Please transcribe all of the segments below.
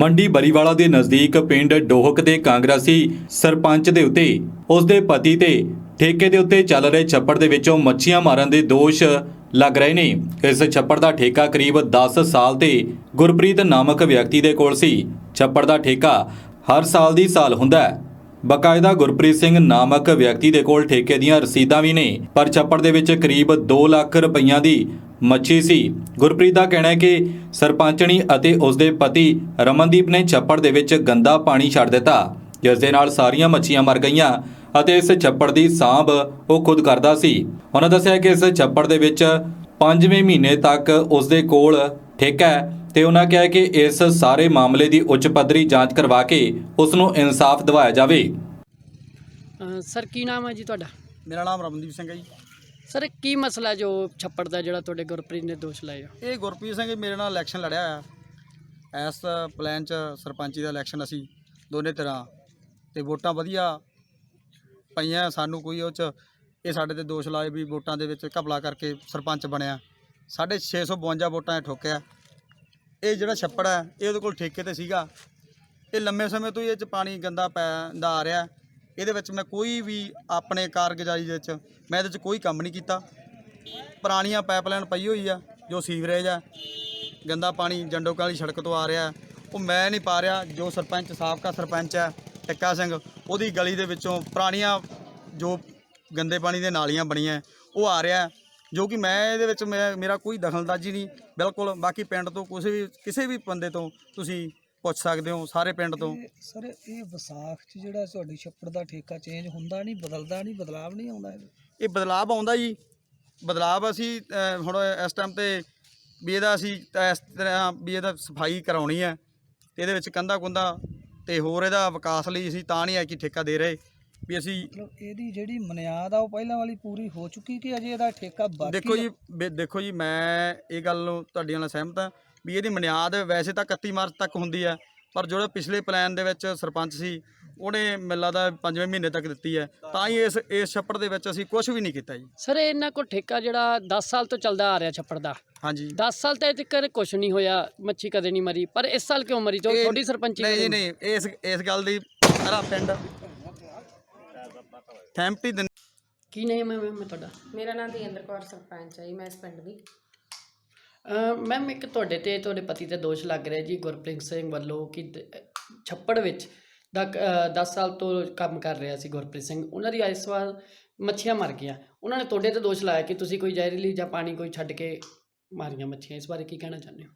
ਮੰਡੀ ਬਰੀਵਾਲਾ ਦੇ ਨਜ਼ਦੀਕ ਪਿੰਡ ਡੋਹਕ ਦੇ ਕਾਂਗਰਸੀ ਸਰਪੰਚ ਦੇ ਉੱਤੇ ਉਸ ਦੇ ਪਤੀ ਤੇ ਠੇਕੇ ਦੇ ਉੱਤੇ ਚੱਲ ਰਹੇ ਛੱਪੜ ਦੇ ਵਿੱਚੋਂ ਮੱਛੀਆਂ ਮਾਰਨ ਦੇ ਦੋਸ਼ ਲੱਗ ਰਹੇ ਨੇ। ਇਸ ਛੱਪੜ ਦਾ ਠੇਕਾ ਕਰੀਬ 10 ਸਾਲ ਤੇ ਗੁਰਪ੍ਰੀਤ ਨਾਮਕ ਵਿਅਕਤੀ ਦੇ ਕੋਲ ਸੀ। ਛੱਪੜ ਦਾ ਠੇਕਾ ਹਰ ਸਾਲ ਦੀ ਸਾਲ ਹੁੰਦਾ ਹੈ। ਬਕਾਇਦਾ ਗੁਰਪ੍ਰੀਤ ਸਿੰਘ ਨਾਮਕ ਵਿਅਕਤੀ ਦੇ ਕੋਲ ਠੇਕੇ ਦੀਆਂ ਰਸੀਦਾਂ ਵੀ ਨੇ, ਪਰ ਛੱਪੜ ਦੇ ਵਿੱਚ ਕਰੀਬ 2 ਲੱਖ ਰੁਪਈਆ ਦੀ ਮੱਛੀ ਸੀ। ਗੁਰਪ੍ਰੀਤ ਦਾ ਕਹਿਣਾ ਹੈ ਕਿ ਸਰਪੰਚਣੀ ਅਤੇ ਉਸ ਦੇ ਪਤੀ ਰਮਨਦੀਪ ਨੇ ਛੱਪੜ ਦੇ ਵਿੱਚ ਗੰਦਾ ਪਾਣੀ ਛੱਡ ਦਿੱਤਾ ਜਿਸ ਦੇ ਨਾਲ ਸਾਰੀਆਂ ਮੱਛੀਆਂ ਮਰ ਗਈਆਂ ਅਤੇ ਇਸ ਛੱਪੜ ਦੀ ਸਾਂਭ ਉਹ ਖੁਦ ਕਰਦਾ ਸੀ। ਉਹਨਾਂ ਦੱਸਿਆ ਕਿ ਇਸ ਛੱਪੜ ਦੇ ਵਿੱਚ 5ਵੇਂ ਮਹੀਨੇ ਤੱਕ ਉਸ ਦੇ ਕੋਲ ਠੇਕਾ ਹੈ ਤੇ ਉਹਨਾਂ ਕਿਹਾ ਕਿ ਇਸ ਸਾਰੇ ਮਾਮਲੇ ਦੀ ਉੱਚ ਪੱਧਰੀ ਜਾਂਚ ਕਰਵਾ ਕੇ ਉਸ ਨੂੰ ਇਨਸਾਫ ਦਿਵਾਇਆ ਜਾਵੇ। ਸਰ ਕੀ ਨਾਮ ਹੈ ਜੀ ਤੁਹਾਡਾ? ਮੇਰਾ ਨਾਮ ਰਮਨਦੀਪ ਸਿੰਘ ਹੈ ਜੀ। ਸਰ ਕੀ ਮਸਲਾ ਜੋ ਛੱਪੜ ਦਾ ਜਿਹੜਾ ਤੁਹਾਡੇ ਗੁਰਪ੍ਰੀਤ ਨੇ ਦੋਸ਼ ਲਾਇਆ? ਇਹ ਗੁਰਪ੍ਰੀਤ ਸਿੰਘ ਮੇਰੇ ਨਾਲ ਇਲੈਕਸ਼ਨ ਲੜਿਆ ਆ। ਇਸ ਪਲਾਨ 'ਚ ਸਰਪੰਚੀ ਦਾ ਇਲੈਕਸ਼ਨ ਅਸੀਂ ਦੋਨੇ ਤਰ੍ਹਾਂ ਤੇ ਵੋਟਾਂ ਵਧੀਆ ਪਈਆਂ। ਸਾਨੂੰ ਕੋਈ ਉਹ 'ਚ ਇਹ ਸਾਡੇ ਤੇ ਦੋਸ਼ ਲਾਏ ਵੀ ਵੋਟਾਂ ਦੇ ਵਿੱਚ ਘਪਲਾ ਕਰਕੇ ਸਰਪੰਚ ਬਣਿਆ। ਸਾਢੇ 652 ਵੋਟਾਂ ਇਹ ਠੋਕਿਆ। ਇਹ ਜਿਹੜਾ ਛੱਪੜ ਹੈ, ਇਹ ਉਹਦੇ ਕੋਲ ਠੇਕੇ ਤੇ ਸੀਗਾ। ਇਹ ਲੰਮੇ ਸਮੇਂ ਤੋਂ ਹੀ ਇਹ 'ਚ ਪਾਣੀ ਗੰਦਾ ਪੈਂਦਾ ਆ ਰਿਹਾ। ਇਹਦੇ ਵਿੱਚ ਮੈਂ ਕੋਈ ਵੀ ਆਪਣੇ ਕਾਰਗੁਜ਼ਾਰੀ ਦੇ ਵਿੱਚ ਮੈਂ ਇਹਦੇ 'ਚ ਕੋਈ ਕੰਮ ਨਹੀਂ ਕੀਤਾ। ਪੁਰਾਣੀਆਂ ਪਾਈਪਲਾਈਨ ਪਈ ਹੋਈ ਆ, ਜੋ ਸੀਵਰੇਜ ਆ, ਗੰਦਾ ਪਾਣੀ ਜੰਡੋਕਾਂ ਵਾਲੀ ਸੜਕ ਤੋਂ ਆ ਰਿਹਾ। ਉਹ ਮੈਂ ਨਹੀਂ ਪਾ ਰਿਹਾ, ਜੋ ਸਰਪੰਚ, ਸਾਬਕਾ ਸਰਪੰਚ ਹੈ ਟਿੱਕਾ ਸਿੰਘ, ਉਹਦੀ ਗਲੀ ਦੇ ਵਿੱਚੋਂ ਪੁਰਾਣੀਆਂ ਜੋ ਗੰਦੇ ਪਾਣੀ ਦੇ ਨਾਲੀਆਂ ਬਣੀਆਂ, ਉਹ ਆ ਰਿਹਾ। ਜੋ ਕਿ ਮੈਂ ਇਹਦੇ ਵਿੱਚ ਮੈਂ, ਮੇਰਾ ਕੋਈ ਦਖਲਅੰਦਾਜ਼ੀ ਨਹੀਂ, ਬਿਲਕੁਲ ਬਾਕੀ ਪਿੰਡ ਤੋਂ ਕਿਸੇ ਵੀ ਕਿਸੇ ਵੀ ਬੰਦੇ ਤੋਂ ਤੁਸੀਂ ਪੁੱਛ ਸਕਦੇ ਹੋ ਸਾਰੇ ਪਿੰਡ ਤੋਂ ਸਰ ਇਹ ਵਿਸਾਖ ਚ ਜਿਹੜਾ ਤੁਹਾਡੀ ਛੱਪੜ ਦਾ ਠੇਕਾ ਚੇਂਜ ਹੁੰਦਾ ਨਹੀਂ ਬਦਲਦਾ ਨਹੀਂ ਬਦਲਾਵ ਨਹੀਂ ਆਉਂਦਾ? ਇਹ ਬਦਲਾਵ ਆਉਂਦਾ ਜੀ ਬਦਲਾਵ ਅਸੀਂ ਹੁਣ ਇਸ ਟਾਈਮ ਤੇ ਵੀ ਇਹਦਾ ਅਸੀਂ ਇਸ ਤਰ੍ਹਾਂ ਵੀ ਇਹਦਾ ਸਫ਼ਾਈ ਕਰਾਉਣੀ ਹੈ ਤੇ ਇਹਦੇ ਵਿੱਚ ਕੰਧਾ ਕੁੰਦਾ ਤੇ ਹੋਰ ਇਹਦਾ ਵਿਕਾਸ ਲਈ ਅਸੀਂ ਤਾਂ ਨਹੀਂ ਹੈ ਕਿ ਠੇਕਾ ਦੇ ਰਹੇ ਵੀ ਅਸੀਂ ਮਤਲਬ ਇਹਦੀ ਜਿਹੜੀ ਮਨਿਆਦ ਆ ਉਹ ਪਹਿਲਾਂ ਵਾਲੀ ਪੂਰੀ ਹੋ ਚੁੱਕੀ ਕਿ ਅਜੇ ਇਹਦਾ ਠੇਕਾ ਬਾਕੀ ਦੇਖੋ? ਜੀ ਬੇ- ਦੇਖੋ ਜੀ ਮੈਂ ਇਹ ਗੱਲ ਨੂੰ ਤੁਹਾਡੀ ਨਾਲ ਸਹਿਮਤ ਹਾਂ ਵੀ ਇਹਦੀ ਬੁਨਿਆਦ ਵੈਸੇ ਤਾਂ 31 ਮਾਰਚ ਤੱਕ ਹੁੰਦੀ ਹੈ ਪਰ ਜਿਹੜਾ ਪਿਛਲੇ ਪਲਾਨ ਦੇ ਵਿੱਚ ਸਰਪੰਚ ਸੀ ਉਹਨੇ ਮੈਨੂੰ ਲੱਗਦਾ ਪੰਜਵੇਂ ਮਹੀਨੇ ਤੱਕ ਦਿੱਤੀ ਹੈ। ਤਾਂ ਹੀ ਇਸ ਇਸ ਛੱਪੜ ਦੇ ਵਿੱਚ ਅਸੀਂ ਕੁਝ ਵੀ ਨਹੀਂ ਕੀਤਾ ਜੀ। ਸਰ ਇਹਨਾਂ ਕੋਲ ਠੇਕਾ ਜਿਹੜਾ 10 ਸਾਲ ਤੋਂ ਚੱਲਦਾ ਆ ਰਿਹਾ ਛੱਪੜ ਦਾ। ਹਾਂਜੀ। 10 ਸਾਲ ਤੇ ਤੱਕ ਕੁਝ ਨਹੀਂ ਹੋਇਆ ਮੱਛੀ ਕਦੇ ਨਹੀਂ ਮਰੀ ਪਰ ਇਸ ਸਾਲ ਕਿਉਂ ਮਰੀ? ਜੋ ਤੁਹਾਡੀ ਸਰਪੰਚੀ ਨਹੀਂ ਨਹੀਂ ਇਸ ਇਸ ਗੱਲ ਦੀ ਸਾਰਾ ਪਿੰਡ। ਥੈਂਪਟੀ ਦਿੰ ਕੀ ਨੇਮ ਹੈ ਮੈਮ ਤੁਹਾਡਾ? ਮੇਰਾ ਨਾਮ ਤੇਂਦਰ ਕੌਰ ਸਰਪੰਚ ਹੈ ਜੀ ਮੈਂ ਇਸ ਪਿੰਡ ਦੀ। ਮੈਮ ਇੱਕ ਤੁਹਾਡੇ ਤੇ ਤੁਹਾਡੇ ਪਤੀ ਤੇ ਦੋਸ਼ ਲੱਗ ਰਿਹਾ ਜੀ ਗੁਰਪ੍ਰੀਤ ਸਿੰਘ ਵੱਲੋਂ ਕਿ ਦ- ਛੱਪੜ ਵਿੱਚ ਦਾ 10 ਸਾਲ ਤੋਂ ਕੰਮ ਕਰ ਰਿਹਾ ਸੀ ਗੁਰਪ੍ਰੀਤ ਸਿੰਘ। ਉਹਨਾਂ ਦੀ ਇਸ ਵਾਰ ਮੱਛੀਆਂ ਮਰ ਗਈਆਂ। ਉਹਨਾਂ ਨੇ ਤੁਹਾਡੇ ਤੇ ਦੋਸ਼ ਲਾਇਆ ਕਿ ਤੁਸੀਂ ਕੋਈ ਜ਼ਹਿਰੀਲੀ ਜਾਂ ਪਾਣੀ ਕੋਈ ਛੱਡ ਕੇ ਮਾਰੀਆਂ ਮੱਛੀਆਂ। ਇਸ ਬਾਰੇ ਕੀ ਕਹਿਣਾ ਚਾਹੁੰਦੇ ਹੋ?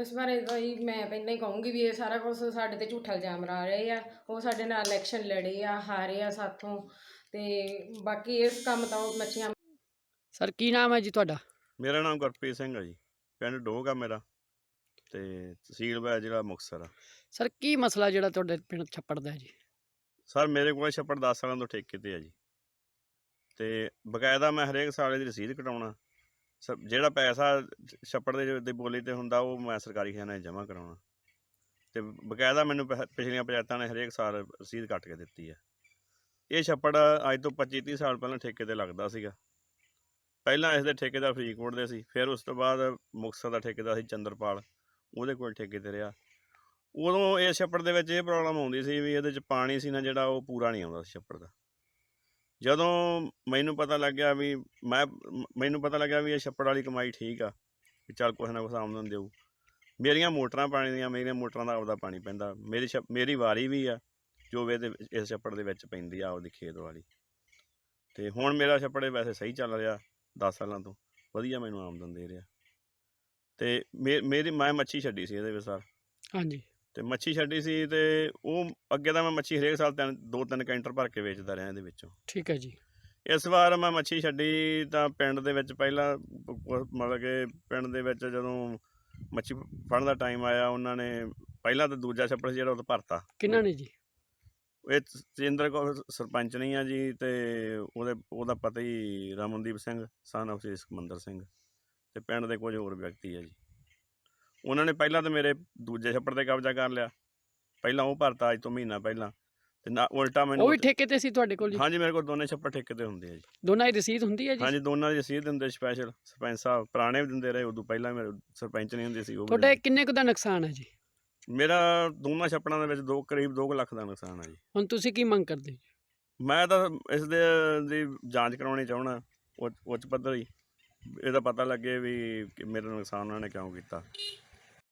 ਇਸ ਬਾਰੇ ਤਾਂ ਜੀ ਮੈਂ ਪਹਿਲਾਂ ਹੀ ਕਹੂੰਗੀ ਵੀ ਇਹ ਸਾਰਾ ਕੁਝ ਸਾਡੇ ਤੇ ਝੂਠਾ ਇਲਜ਼ਾਮ ਲਾ ਰਹੇ ਆ। ਉਹ ਸਾਡੇ ਨਾਲ ਇਲੈਕਸ਼ਨ ਲੜੇ ਆ ਹਾਰੇ ਆ ਸਾਥੋਂ ਤੇ ਬਾਕੀ ਇਸ ਕੰਮ ਤੋਂ ਮੱਛੀਆਂ ਸਰ ਕੀ ਨਾਮ ਹੈ ਜੀ ਤੁਹਾਡਾ? ਮੇਰਾ ਨਾਮ ਗੁਰਪ੍ਰੀਤ ਸਿੰਘ ਹੈ ਜੀ ਪਿੰਡ ਡੋਗ ਆ ਮੇਰਾ ਤੇ ਤਹਿਸੀਲ ਵੈ ਜ਼ਿਲ੍ਹਾ ਮੁਕਤਸਰ ਆ। ਸਰ ਕੀ ਮਸਲਾ ਜਿਹੜਾ ਤੁਹਾਡੇ ਪਿੰਡ ਛੱਪੜ ਦਾ ਹੈ ਜੀ? ਸਰ ਮੇਰੇ ਕੋਲ ਛੱਪੜ 10 ਸਾਲਾਂ ਤੋਂ ਠੇਕੇ ਤੇ ਆ ਜੀ। ਤੇ ਬਕਾਇਦਾ ਮੈਂ ਹਰੇਕ ਸਾਲ ਦੀ ਰਸੀਦ ਕਟਾਉਣਾ ਸਰ ਜਿਹੜਾ ਪੈਸਾ ਛੱਪੜ ਦੇ ਦੇ ਬੋਲੀ ਤੇ ਹੁੰਦਾ ਉਹ ਮੈਂ ਸਰਕਾਰੀ ਖਜ਼ਾਨੇ ਜਮ੍ਹਾਂ ਕਰਾਉਣਾ। ਤੇ ਬਕਾਇਦਾ ਮੈਨੂੰ ਪਿਛਲੀਆਂ ਪੰਚਾਇਤਾਂ ਨੇ ਹਰੇਕ ਸਾਲ ਰਸੀਦ ਕੱਟ ਕੇ ਦਿੱਤੀ ਹੈ ਇਹ ਛੱਪੜ ਅੱਜ ਤੋਂ 25 30 ਸਾਲ ਪਹਿਲਾਂ ਠੇਕੇ ਤੇ ਲੱਗਦਾ ਸੀਗਾ। ਪਹਿਲਾਂ ਇਸ ਦੇ ਠੇਕੇਦਾਰ ਫਰੀਦਕੋਟ ਦੇ ਸੀ, ਫਿਰ ਉਸ ਤੋਂ ਬਾਅਦ ਮੁਕਤਸਰ ਦਾ ਠੇਕੇਦਾਰ ਸੀ ਚੰਦਰਪਾਲ, ਉਹਦੇ ਕੋਲ ਠੇਕੇ ਤੇ ਰਿਹਾ। ਉਦੋਂ ਇਸ ਛੱਪੜ ਦੇ ਵਿੱਚ ਇਹ ਪ੍ਰੋਬਲਮ ਆਉਂਦੀ ਸੀ ਵੀ ਇਹਦੇ ਚ ਪਾਣੀ ਸੀ ਨਾ, ਜਿਹੜਾ ਉਹ ਪੂਰਾ ਨਹੀਂ ਆਉਂਦਾ ਸੀ ਛੱਪੜ ਦਾ। ਜਦੋਂ ਮੈਨੂੰ ਪਤਾ ਲੱਗਿਆ ਵੀ ਮੈਂ, ਮੈਨੂੰ ਪਤਾ ਲੱਗਿਆ ਵੀ ਇਹ ਛੱਪੜ ਵਾਲੀ ਕਮਾਈ ਠੀਕ ਆ, ਵੀ ਚੱਲ ਕੁਛ ਨਾ ਕੁਛ ਆਮਦਨ ਦੇਊ। ਮੇਰੀਆਂ ਮੋਟਰਾਂ ਪਾਣੀ ਦੀਆਂ, ਮੇਰੀਆਂ ਮੋਟਰਾਂ ਦਾ ਆਪਦਾ ਪਾਣੀ ਪੈਂਦਾ। ਮੇਰੀ ਛੱਪ- ਮੇਰੀ ਵਾਰੀ ਵੀ ਆ, ਜੋ ਵੀ ਇਹਦੇ ਇਸ ਛੱਪੜ ਦੇ ਵਿੱਚ ਪੈਂਦੀ ਆ, ਆਪਦੀ ਖੇਤ ਵਾਲੀ। ਤੇ ਹੁਣ ਮੇਰਾ ਛੱਪੜ ਵੈਸੇ ਸਹੀ ਚੱਲ ਰਿਹਾ। 10 ਸਾਲਾਂ ਤੋਂ। ਵਧੀਆ ਮੈਨੂੰ ਆਮਦਨ ਦੇ ਰਿਹਾ। ਤੇ ਮੇ- ਮੇਰੀ ਮੈਂ ਮੱਛੀ ਛੱਡੀ ਸੀ ਇਹਦੇ ਵਿੱਚ ਸਰ। ਹਾਂਜੀ। ਤੇ ਮੱਛੀ ਛੱਡੀ ਸੀ ਤੇ ਉਹ ਅੱਗੇ ਤਾਂ ਮੈਂ ਮੱਛੀ ਹਰੇਕ ਸਾਲ ਤਿੰਨ ਦੋ ਤਿੰਨ ਕੈਂਟਰ ਭਰ ਕੇ ਵੇਚਦਾ ਰਿਹਾ ਇਹਦੇ ਵਿੱਚੋਂ। ਠੀਕ ਹੈ ਜੀ। ਇਸ ਵਾਰ ਮੈਂ ਮੱਛੀ ਛੱਡੀ ਤਾਂ ਪਿੰਡ ਦੇ ਵਿੱਚ ਪਹਿਲਾਂ ਪ- ਪ- ਮਤਲਬ ਕਿ ਪਿੰਡ ਦੇ ਵਿੱਚ ਜਦੋਂ ਮੱਛੀ ਫੜਨ ਦਾ ਟਾਈਮ ਆਇਆ ਉਹਨਾਂ ਨੇ ਪਹਿਲਾਂ ਤਾਂ ਦੂਜਾ ਛੱਪੜ ਸੀ ਜਿਹੜਾ ਉਹ ਤਾਂ ਭਰਤਾ। ਕਿਹਨਾਂ ਨੇ ਜੀ? ਇਹ ਤੇਂਦਰ ਕੌਰ ਸਰਪੰਚ ਨਹੀਂ ਆ ਜੀ ਤੇ ਉਹਦੇ ਉਹਦਾ ਪਤਾ ਹੀ ਰਮਨਦੀਪ ਸਿੰਘ ਸਨ of ਸੀ ਸਮੰਦਰ ਸਿੰਘ ਤੇ ਪਿੰਡ ਦੇ ਕੁਝ ਹੋਰ ਵਿਅਕਤੀ ਆ ਜੀ। ਉਹਨਾਂ ਨੇ ਪਹਿਲਾਂ ਤਾਂ ਮੇਰੇ ਦੂਜੇ ਛੱਪੜ ਤੇ ਕਬਜ਼ਾ ਕਰ ਲਿਆ। ਪਹਿਲਾਂ ਉਹ ਭਰਤਾ ਅੱਜ ਤੋਂ ਮਹੀਨਾ ਪਹਿਲਾਂ ਤੇ ਨਾ ਉਲਟਾ ਮੈਨੂੰ ਉਹ ਵੀ ਠੇਕੇ ਤੇ ਸੀ ਤੁਹਾਡੇ ਕੋਲ ਜੀ? ਹਾਂਜੀ ਮੇਰੇ ਕੋਲ ਦੋਨੇ ਛੱਪੜ ਠੇਕੇ ਤੇ ਹੁੰਦੇ ਆ ਜੀ। ਦੋਨਾਂ ਦੀ ਰਸੀਦ ਹੁੰਦੀ ਹੈ ਜੀ? ਹਾਂਜੀ ਦੋਨਾਂ ਦੀ ਰਸੀਦ ਦਿੰਦੇ ਸਪੈਸ਼ਲ ਸਰਪੰਚ ਸਾਹਿਬ। ਪੁਰਾਣੇ ਵੀ ਦਿੰਦੇ ਰਹੇ ਉਦੋਂ ਪਹਿਲਾਂ ਮੇਰੇ ਸਰਪੰਚ ਨਹੀਂ ਹੁੰਦੇ ਸੀ ਉਹ ਤੁਹਾਡਾ। ਕਿੰਨੇ ਕੁ ਦਾ ਨੁਕਸਾਨ ਹੈ ਜੀ? ਮੇਰਾ ਦੋਨਾਂ ਛੱਪੜਾਂ ਦੇ ਵਿੱਚ ਦੋ ਕਰੀਬ 2 ਲੱਖ ਦਾ ਨੁਕਸਾਨ ਹੈ ਜੀ। ਹੁਣ ਤੁਸੀਂ ਕੀ ਮੰਗ ਕਰਦੇ ਮੈਂ ਤਾਂ ਇਸ ਦੇ ਦੀ ਜਾਂਚ ਕਰਾਉਣੀ ਚਾਹਣਾ ਉੱਚ ਪੱਧਰੀ ਇਹਦਾ ਪਤਾ ਲੱਗੇ ਵੀ ਕਿ ਮੇਰਾ ਨੁਕਸਾਨ ਉਹਨਾਂ ਨੇ ਕਿਉਂ ਕੀਤਾ।